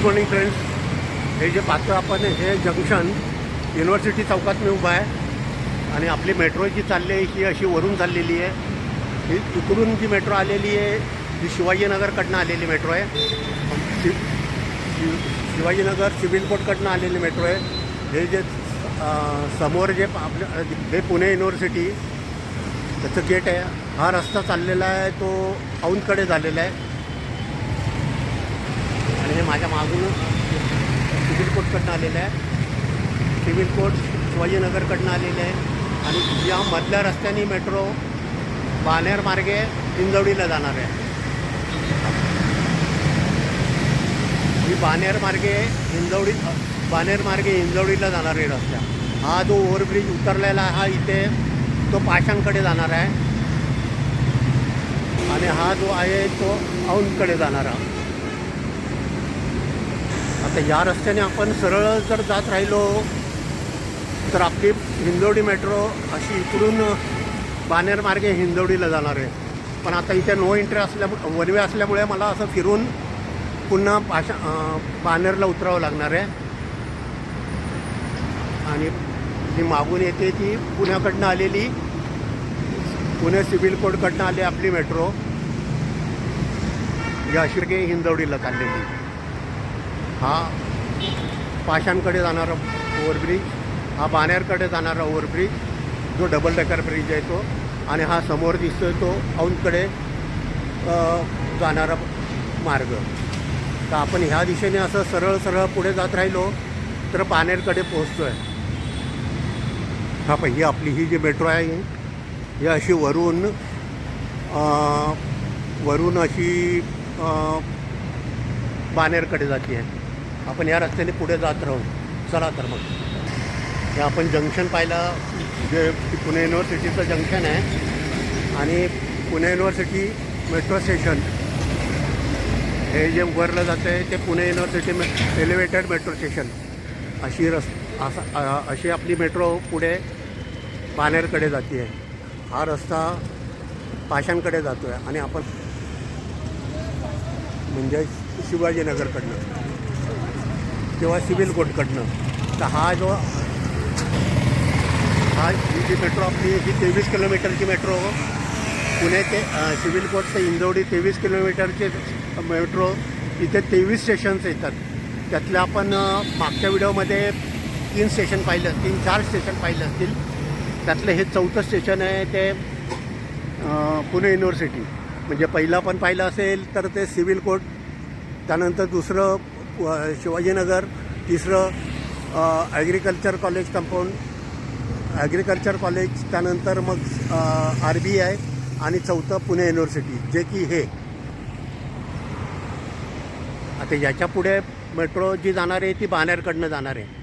Good morning friends हे जे पाहतो आपण हे जंक्शन युनिव्हर्सिटी चौकात मी उभा आहे. आणि आपली मेट्रो जी चालली आहे ही अशी वरून चाललेली आहे. ही इकडून जी मेट्रो आलेली आहे ही शिवाजीनगरकडनं आलेली मेट्रो आहे. शि शि शिवाजीनगर सिव्हिल कोर्टकडनं आलेली मेट्रो आहे. हे जे समोर जे आपलं हे पुणे युनिव्हर्सिटी त्याचं गेट आहे. हा रस्ता चाललेला आहे तो औंधकडे झालेला आहे. हे माझ्या मागून सिव्हिल कोर्टकडनं आलेलं आहे. सिव्हिल कोर्ट शिवाजीनगरकडनं आलेलं आहे. आणि या मधल्या रस्त्याने मेट्रो बानेर मार्गे हिंजवडीला जाणार आहे. ही बानेर मार्गे हिंजवडी बानेर मार्गे हिंजवडीला जाणार आहे रस्ता. हा जो ओव्हरब्रिज उतरलेला हा इथे तो पाशांकडे जाणार आहे. आणि हा जो आहे तो औंधकडे जाणारा आता या रस्त्याने आपण सरळ जर जात राहिलो तर आपली हिंजवडी मेट्रो अशी इकडून बानेरमार्गे मार्गे जाणार आहे. पण आता इथे नो एंट्री असल्यामुळे वनवे असल्यामुळे मला असं फिरून पुन्हा पाशा बानेरला उतरावं लागणार आहे. आणि जी मागून येते ती पुण्याकडनं आलेली पुणे सिव्हिल कोडकडनं आली आपली मेट्रो. या शिर्गे हिंदवडीला चाललेली. हा पाषाणकडे जाणारा ओव्हरब्रिज हा बाणेरकडे जाणारा ओव्हरब्रिज जो डबल डेकर ब्रिज आहे तो. आणि हा समोर दिसतोय तो औंधकडे जाणारा मार्ग. तर आपण ह्या दिशेने असं सरळ सरळ पुढे जात राहिलो तर बाणेरकडे पोहोचतो आहे हा पण ही आपली ही जी मेट्रो आहे ही अशी वरून वरून अशी बानेरकडे बाणेरकडे जाते. आहे आपण या रस्त्याने पुढे जात राहू. चला तर मग. हे आपण जंक्शन पाहिलं जे पुणे युनिव्हर्सिटीचं जंक्शन आहे आणि पुणे युनिव्हर्सिटी मेट्रो स्टेशन. हे जे उभारलं जातं आहे ते पुणे युनिव्हर्सिटी मे एलिव्हेटेड मेट्रो स्टेशन. अशी रस असा अशी आपली मेट्रो पुढे पानेरकडे जाते आहे हा रस्ता पाशांकडे जातो आहे आणि आपण म्हणजे शिवाजीनगरकडनं. किंवा सिव्हिल कोर्टकडनं. तर हा जो हा ही जी मेट्रो आपली ही तेवीस किलोमीटरची मेट्रो पुणे ते सिव्हिल कोर्ट ते इंदोडी तेवीस किलोमीटरचे मेट्रो इथे तेवीस स्टेशन्स येतात. त्यातल्या आपण मागच्या व्हिडिओमध्ये तीन स्टेशन पाहिलं तीन चार स्टेशन पाहिलं असतील. त्यातलं हे चौथं स्टेशन आहे ते पुणे युनिव्हर्सिटी म्हणजे पहिलं पण पाहिलं असेल तर ते सिव्हिल कोर्ट. त्यानंतर दुसरं शिवाजीनगर तिसरं agriculture college compound agriculture college त्यानंतर मग आर बी आय आणि चौथं पुणे युनिव्हर्सिटी जे की हे. आता याच्यापुढे मेट्रो जी जाणार आहे ती बानेरकडनं जाणार आहे.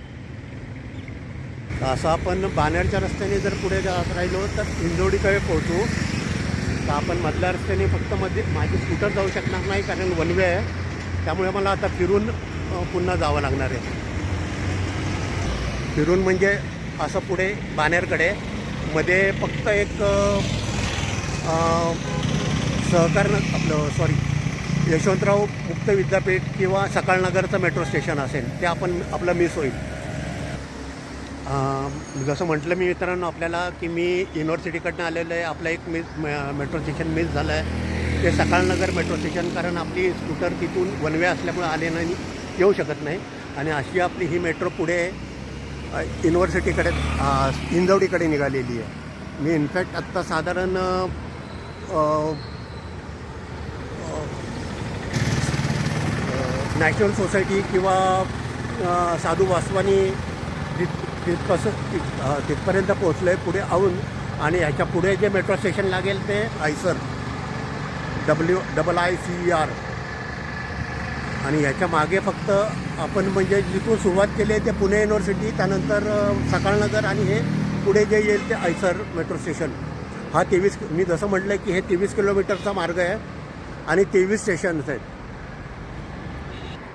असं आपण बानेरच्या रस्त्याने जर पुढे जात राहिलो तर इंदोडीकडे पोहोचू. तर आपण मधल्या रस्त्याने फक्त मध्ये माझी स्कूटर जाऊ शकणार नाही कारण वन वे आहे. त्यामुळे मला आता फिरून पुन्हा जावं लागणार आहे. फिरून म्हणजे असं पुढे बाणेरकडे मध्ये फक्त एक सहकार आपलं सॉरी यशवंतराव मुक्त विद्यापीठ किंवा सकाळनगरचं मेट्रो स्टेशन असेल ते आपण आपलं मिस होईल. जसं म्हटलं मी मित्रांनो आपल्याला की मी युनिव्हर्सिटीकडनं आलेलं आहे आपलं एक मिस मेट्रो स्टेशन मिस झालं आहे. ते सकाळनगर मेट्रो स्टेशन कारण आपली स्कूटर तिथून वनवे असल्यामुळे आले नाही. येऊ शकत नाही. आणि अशी आपली ही मेट्रो पुढे युनिव्हर्सिटीकडे हिंजवडीकडे निघालेली आहे. मी इनफॅक्ट आत्ता साधारण नॅशनल सोसायटी किंवा साधू वासवानी तिथ तिथपासून तिथ तिथपर्यंत पोहोचलो आहे पुढे आऊन. आणि ह्याच्या पुढे जे मेट्रो स्टेशन लागेल ते IISER W double I C R आणि ह्याच्या मागे फक्त आपण म्हणजे जिथून सुरुवात केली आहे ते पुणे युनिव्हर्सिटी त्यानंतर सकाळनगर आणि हे पुढे जे येईल ते आयसर मेट्रो स्टेशन. हा तेवीस मी जसं म्हटलं की हे तेवीस किलोमीटरचा मार्ग आहे आणि तेवीस स्टेशन्स आहेत.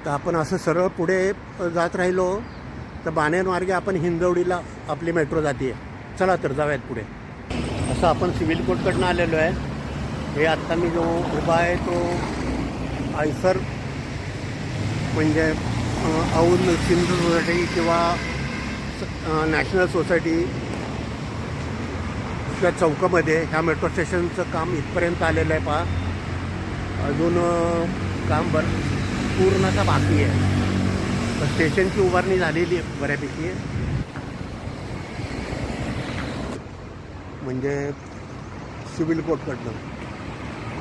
तर आपण असं सरळ पुढे जात राहिलो तर बाणेर मार्गे आपण हिंजवडीला आपली मेट्रो जाते. चला तर जाऊयात पुढे. असं आपण सिव्हिल कोर्टकडनं आलेलो आहे. हे आत्ता मी जो उभा आहे तो आयसर म्हणजे औंध सिंधू सोसायटी किंवा नॅशनल सोसायटी किंवा चौकामध्ये ह्या मेट्रो स्टेशनचं काम इथपर्यंत आलेलं आहे पहा. अजून काम बर पूर्णतः बाकी आहे. तर स्टेशनची उभारणी झालेली आहे बऱ्यापैकी. म्हणजे सिव्हिल कोर्टकडनं.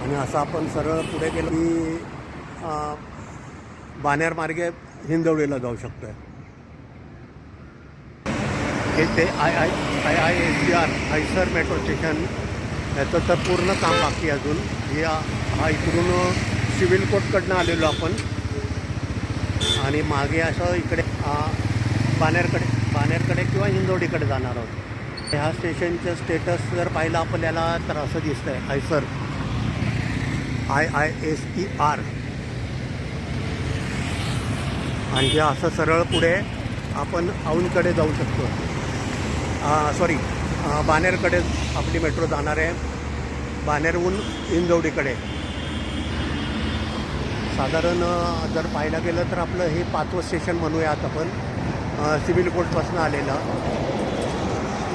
आणि असं आपण सरळ पुढे गेलं की अ, मार्गे हिंदवडीला जाऊ शकतो आहे हे ते I I I I S C R IISER metro station याचं तर पूर्ण काम बाकी अजून. हे हा इकडून सिव्हिल कोर्टकडनं आलेलो आपण. आणि मागे असं इकडे बानेरकडे बानेरकडे किंवा हिंदवडीकडे जाणार आहोत. ह्या स्टेशनचं स्टेटस जर पाहिलं आपल्याला तर असं दिसतंय IISER I I S E R. आणि असं सरळ पुढे आपण औंधकडे जाऊ शकतो. सॉरी बानेरकडे आपली मेट्रो जाणार आहे. बानेरहून इंदवडीकडे साधारण जर पाहायला गेलं तर आपलं हे पाचवं स्टेशन म्हणूयात आपण. सिव्हिल कोर्टपासून आलेलं.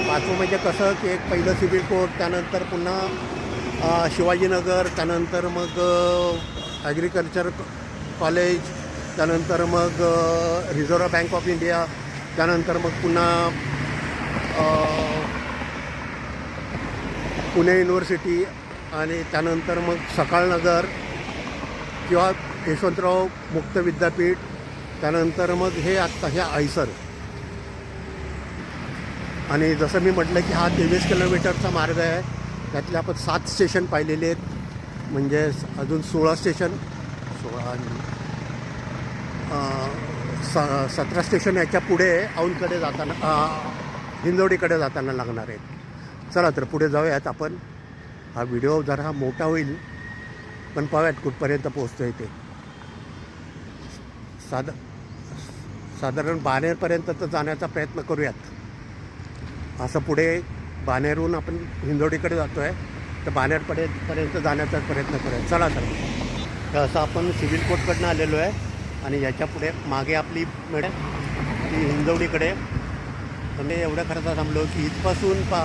पाचवं म्हणजे कसं की एक पहिलं सिव्हिल कोर्ट त्यानंतर पुन्हा शिवाजीनगर त्यानंतर मग ॲग्रिकल्चर कॉलेज त्यानंतर मग रिझर्व्ह बँक ऑफ इंडिया त्यानंतर मग पुन्हा पुणे युनिव्हर्सिटी आणि त्यानंतर मग सकाळनगर किंवा यशवंतराव मुक्त विद्यापीठ त्यानंतर मग हे आत्ता हे आयसर. आणि जसं मी म्हटलं की हा तेवीस किलोमीटरचा मार्ग आहे. त्यातले आपण सात स्टेशन पाहिलेले आहेत. म्हणजे अजून सोळा स्टेशन सोळा स सतरा स्टेशन याच्यापुढे औंधकडे जाताना हिंजवडीकडे हिंदवडीकडे जाताना लागणार आहेत. चला तर पुढे जाऊयात आपण. हा व्हिडिओ जरा मोठा होईल पण पाहूयात कुठपर्यंत पोहोचतो आहे ते. साध साधारण बानेरपर्यंत तर जाण्याचा प्रयत्न करूयात. असं पुढे बानेरहून आपण हिंजवडीकडे जातो आहे तर बानेरपर्यंत पर्यंत जाण्याचा प्रयत्न करूया चला तर. तर असं आपण सिव्हिल कोर्टकडनं आलेलो आहे. आणि याच्यापुढे मागे आपली मॅडम ती हिंदवडीकडे आम्ही एवढ्या खर्चा थांबलो की इथपासून पा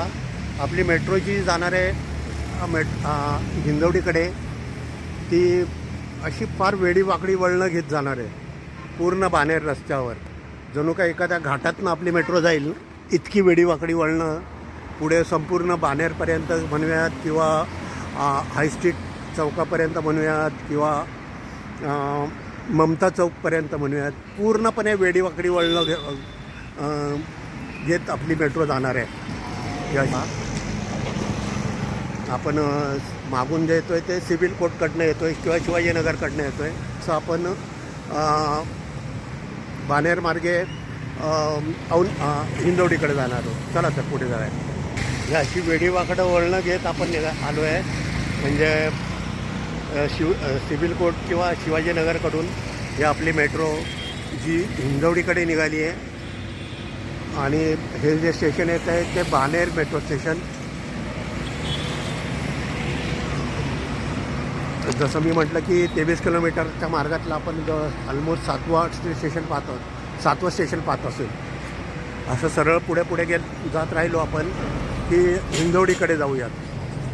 आपली मेट्रोची जाणार आहे मेट हिंजवडीकडे हिंदवडीकडे ती अशी फार वेडी वाकडी वळणं घेत जाणार आहे पूर्ण बानेर रस्त्यावर. जणू काय एखाद्या घाटातनं आपली मेट्रो जाईल इतकी वेडी वाकडी वळणं पुढे संपूर्ण बानेरपर्यंत म्हणूयात किंवा हायस्ट्रीट चौकापर्यंत म्हणूयात किंवा ममता चौकपर्यंत म्हणूयात. पूर्णपणे वेडीवाकडी वळणं घे घेत आपली मेट्रो जाणार आहे. या आपण मागून जे येतो आहे ते सिव्हिल कोर्टकडनं येतो आहे किंवा शिवाजीनगरकडनं येतो आहे असं आपण अ, बाणेर मार्गे औन हिंदवडीकडे जाणार आहोत. चला तर पुढे जाऊया. ही अशी वेडीवाकडं वळणं घेत आपण निघा आलो आहे म्हणजे शिव सिव्हिल कोर्ट किंवा शिवाजीनगरकडून ही आपली मेट्रो जी हिंदवडीकडे निघाली आहे. आणि हे जे स्टेशन येत आहे ते बानेर मेट्रो स्टेशन. जसं मी म्हटलं की तेवीस किलोमीटरच्या मार्गातलं आपण ऑलमोस्ट सातवा स्टेशन पाहतो सातवं स्टेशन पाहत असेल. असं सरळ पुढे पुढे गेल जात राहिलो आपण की हिंजवडीकडे जाऊयात.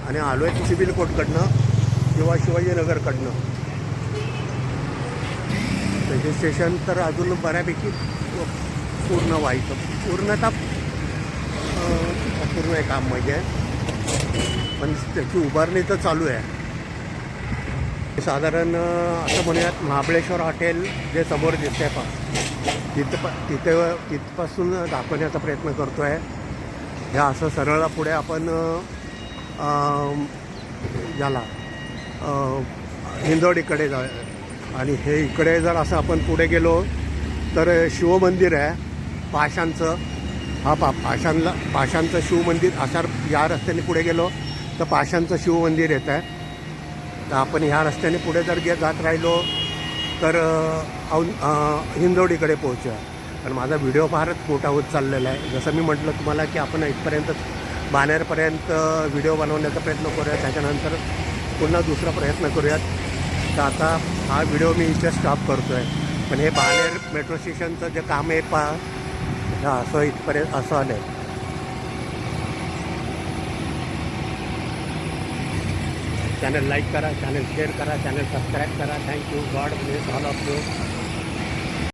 आणि आलो आहे सिव्हिल कोर्टकडनं. किंवा शिवाजीनगरकडनं. त्याचे स्टेशन तर अजून बऱ्यापैकी पूर्ण व्हायचं. पूर्णतः पूर्ण आहे काम म्हणजे पण त्याची उभारणी तर चालू आहे. साधारण असं म्हणूयात महाबळेश्वर हॉटेल जे समोर दिसते आहे पा तिथं प तिथे तिथपासून दाखवण्याचा प्रयत्न करतो आहे ह्या असं सरळ पुढे आपण याला हिंदोडीकडे हिंदवडीकडे जा आणि हे इकडे जर असं आपण पुढे गेलो तर शिवमंदिर आहे पाषाणचं. हा पा पाषाणला पाषाणचं शिवमंदिर अशा या रस्त्याने पुढे गेलो तर पाषाणचं शिवमंदिर येत आहे. तर आपण ह्या रस्त्याने पुढे जर गे जात राहिलो तर अ, हिंदवडीकडे पोहोचूया. पण माझा व्हिडिओ फारच मोठा होत चाललेला आहे. जसं मी म्हटलं तुम्हाला की आपण इथपर्यंत बाणेरपर्यंत व्हिडिओ बनवण्याचा प्रयत्न करूया. त्याच्यानंतर पुन्हा दुसरा प्रयत्न करूयात. तर आता हा व्हिडिओ मी इथे स्टॉप करतो आहे पण हे बाहेर मेट्रो स्टेशनचं जे काम आहे पा हा असं इथपर्यंत असं आलं आहे चॅनल लाईक करा चॅनल शेअर करा चॅनल सबस्क्राईब करा. Thank you God bless all of you